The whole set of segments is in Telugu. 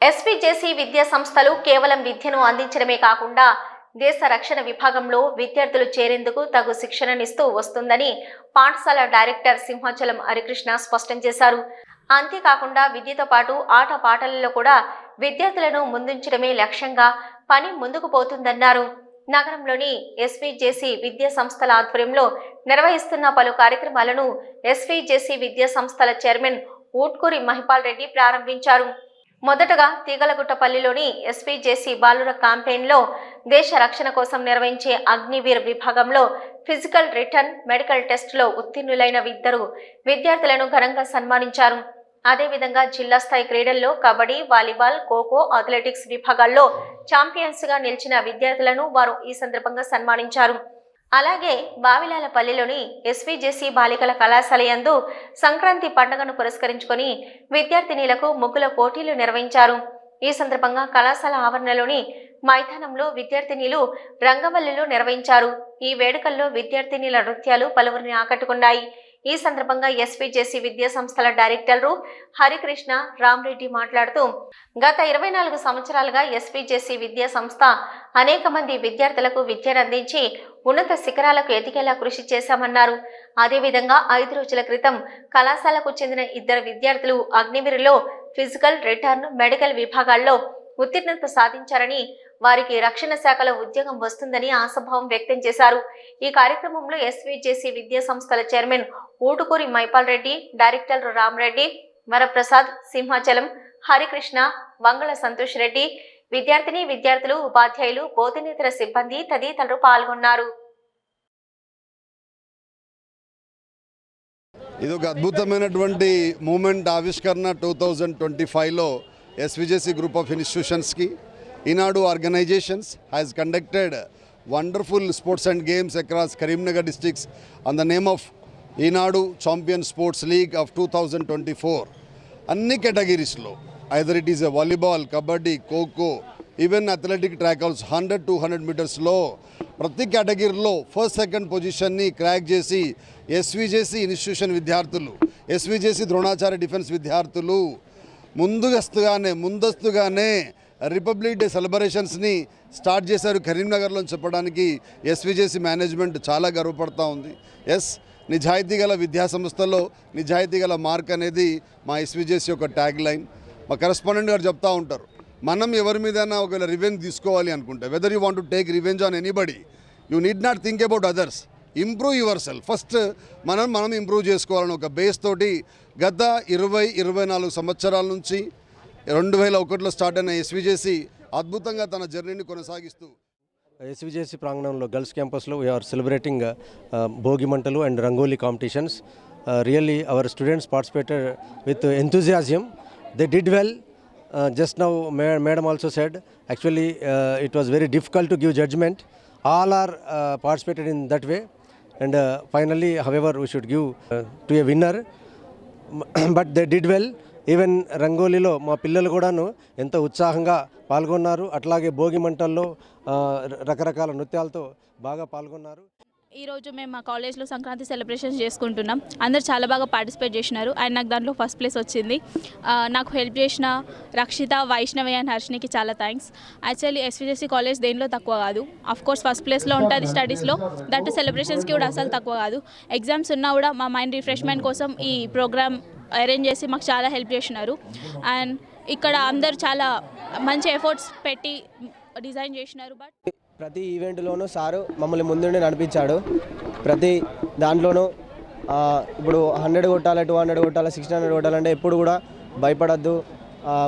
ఎస్పీజేసీ విద్యా సంస్థలు కేవలం విద్యను అందించడమే కాకుండా దేశ రక్షణ విభాగంలో విద్యార్థులు చేరేందుకు తగు శిక్షణనిస్తూ వస్తుందని పాఠశాల డైరెక్టర్ సింహాచలం హరికృష్ణ స్పష్టం చేశారు. అంతేకాకుండా విద్యతో పాటు ఆట పాటలలో కూడా విద్యార్థులను ముందుంచడమే లక్ష్యంగా పని ముందుకు పోతుందన్నారు. నగరంలోని ఎస్వీజేసీ విద్యా సంస్థల ఆధ్వర్యంలో నిర్వహిస్తున్న పలు కార్యక్రమాలను ఎస్వీజేసీ విద్యా సంస్థల చైర్మన్ ఊట్కూరి మహిపాల్ రెడ్డి ప్రారంభించారు. మొదటగా తీగలగుట్టపల్లిలోని ఎస్వీజేసీ బాలుర క్యాంపెయిన్లో దేశ రక్షణ కోసం నిర్వహించే అగ్నివీర్ విభాగంలో ఫిజికల్ రిటర్న్ మెడికల్ టెస్టులో ఉత్తీర్ణులైన ఇద్దరు విద్యార్థులను ఘనంగా సన్మానించారు. అదేవిధంగా జిల్లా స్థాయి క్రీడల్లో కబడ్డీ వాలీబాల్ ఖోఖో అథ్లెటిక్స్ విభాగాల్లో ఛాంపియన్స్గా నిలిచిన విద్యార్థులను వారు ఈ సందర్భంగా సన్మానించారు. అలాగే బావిలాలపల్లిలోని ఎస్వీజేసీ బాలికల కళాశాల యందు సంక్రాంతి పండుగను పురస్కరించుకొని విద్యార్థినీలకు ముగ్గుల పోటీలు నిర్వహించారు. ఈ సందర్భంగా కళాశాల ఆవరణలోని మైదానంలో విద్యార్థినీలు రంగవల్లులు నిర్వహించారు. ఈ వేడుకల్లో విద్యార్థినీల నృత్యాలు పలువురిని ఆకట్టుకున్నాయి. ఈ సందర్భంగా ఎస్విజేసి విద్యా సంస్థల డైరెక్టర్లు హరికృష్ణ రామ్రెడ్డి మాట్లాడుతూ గత ఇరవై నాలుగు సంవత్సరాలుగా ఎస్విజేసి విద్యా సంస్థ అనేక మంది విద్యార్థులకు విద్యను అందించి ఉన్నత శిఖరాలకు ఎదిగేలా కృషి చేశామన్నారు. అదేవిధంగా ఐదు రోజుల క్రితం కళాశాలకు చెందిన ఇద్దరు విద్యార్థులు అగ్నివీరులో ఫిజికల్ రిటర్న్ మెడికల్ విభాగాల్లో ఉత్తీర్ణత సాధించారని వారికి రక్షణ శాఖలో ఉద్యోగం వస్తుందని ఆశాభావం వ్యక్తం చేశారు. ఈ కార్యక్రమంలో ఎస్వీజేసీ విద్యా సంస్థల చైర్మన్ ఊటుకూరి మైపాల్ రెడ్డి డైరెక్టర్ రామరెడ్డి వరప్రసాద్ సింహాచలం హరికృష్ణ వంగళ సంతోష్ రెడ్డి విద్యార్థిని విద్యార్థులు ఉపాధ్యాయులు బోధనేతర సిబ్బంది తదితరులు పాల్గొన్నారు. ఇది ఒక అద్భుతమైనటువంటి మూమెంట్ ఆవిష్కరణ టూ థౌజండ్ ట్వంటీ ఫైవ్లో SVJC group of ఇన్స్టిట్యూషన్స్కి. Eenadu organisations has conducted wonderful sports and games across Karimnagar districts on the name of Eenadu champion sports league of two thousand twenty four. అన్ని కేటగిరీస్లో either it is a volleyball kabaddi khokho even athletic ట్రాకల్స్ hundred two hundred మీటర్స్లో ప్రతి కేటగిరీలో ఫస్ట్ సెకండ్ పొజిషన్ని క్రాక్ చేసి ఎస్విజేసి ఇన్స్టిట్యూషన్ విద్యార్థులు ఎస్విజేసి ద్రోణాచార్య డిఫెన్స్ విద్యార్థులు ముందుగస్తుగానే ముందస్తుగానే రిపబ్లిక్ డే సెలబ్రేషన్స్ని స్టార్ట్ చేశారు కరీంనగర్లో అని చెప్పడానికి ఎస్విజేసి మేనేజ్మెంట్ చాలా గర్వపడతా ఉంది. ఎస్ నిజాయితీ గల విద్యాసంస్థల్లో నిజాయితీ గల మార్క్ అనేది మా ఎస్విజేసి యొక్క ట్యాగ్ లైన్ మా కరెస్పాండెంట్ గారు చెప్తా ఉంటారు మనం ఎవరి మీదైనా ఒకవేళ రివెంజ్ తీసుకోవాలి అనుకుంటే whether you want to take revenge on anybody you need not think about others improve your self first మనం మనం ఇంప్రూవ్ చేసుకోవాలని ఒక బేస్ తోటి గత ఇరవై ఇరవై నాలుగు సంవత్సరాల నుంచి రెండు వేల ఒకటిలో స్టార్ట్ అయిన ఎస్విజేసి అద్భుతంగా తన జర్నీని కొనసాగిస్తూ ఎస్విజేసి ప్రాంగణంలో గర్ల్స్ క్యాంపస్లో వీఆర్ సెలబ్రేటింగ్ భోగి మంటలు and rangoli competitions really our students participated with they did well just now madam also said actually it was very difficult to give judgement all are participated in that way and finally however we should give to a winner but they did well even రంగోలీలో మా పిల్లలు కూడాను ఎంతో ఉత్సాహంగా పాల్గొన్నారు. అట్లాగే భోగి మంటల్లో రకరకాల నృత్యాలతో బాగా పాల్గొన్నారు. ఈరోజు మేము మా కాలేజ్లో సంక్రాంతి సెలబ్రేషన్స్ చేసుకుంటున్నాం. అందరు చాలా బాగా పార్టిసిపేట్ చేసినారు. అండ్ నాకు దాంట్లో ఫస్ట్ ప్లేస్ వచ్చింది. నాకు హెల్ప్ చేసిన రక్షిత వైష్ణవి అండ్ హర్షినికి చాలా థ్యాంక్స్. యాక్చువల్లీ ఎస్విజెసి కాలేజ్ దేనిలో తక్కువ కాదు. అఫ్ కోర్స్ ఫస్ట్ ప్లేస్లో ఉంటుంది స్టడీస్లో దట్ సెలబ్రేషన్స్కి కూడా అసలు తక్కువ కాదు. ఎగ్జామ్స్ ఉన్నా కూడా మా మైండ్ రిఫ్రెష్మెంట్ కోసం ఈ ప్రోగ్రామ్ అరేంజ్ చేసి మాకు చాలా హెల్ప్ చేసినారు. అండ్ ఇక్కడ అందరు చాలా మంచి ఎఫర్ట్స్ పెట్టి డిజైన్ చేసినారు. బట్ ప్రతి ఈవెంట్లోనూ సారు మమ్మల్ని ముందుండి నడిపించాడు. ప్రతి దాంట్లోనూ ఇప్పుడు హండ్రెడ్ కొట్టాలి టూ హండ్రెడ్ కొట్టాలి సిక్స్టీన్ హండ్రెడ్ కొట్టాలంటే ఎప్పుడు కూడా భయపడద్దు.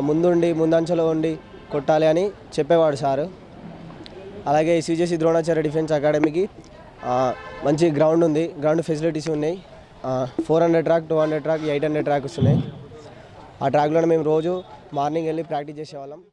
ముందుండి ముందంచలో ఉండి కొట్టాలి అని చెప్పేవాడు సారు. అలాగే సిజేసి ద్రోణాచార్య డిఫెన్స్ అకాడమీకి మంచి గ్రౌండ్ ఉంది. గ్రౌండ్ ఫెసిలిటీస్ ఉన్నాయి. Four hundred track two hundred track eight hundred tracks ఉన్నాయి ఆ ట్రాక్లో మేము రోజు మార్నింగ్ వెళ్ళి ప్రాక్టీస్ చేసేవాళ్ళం.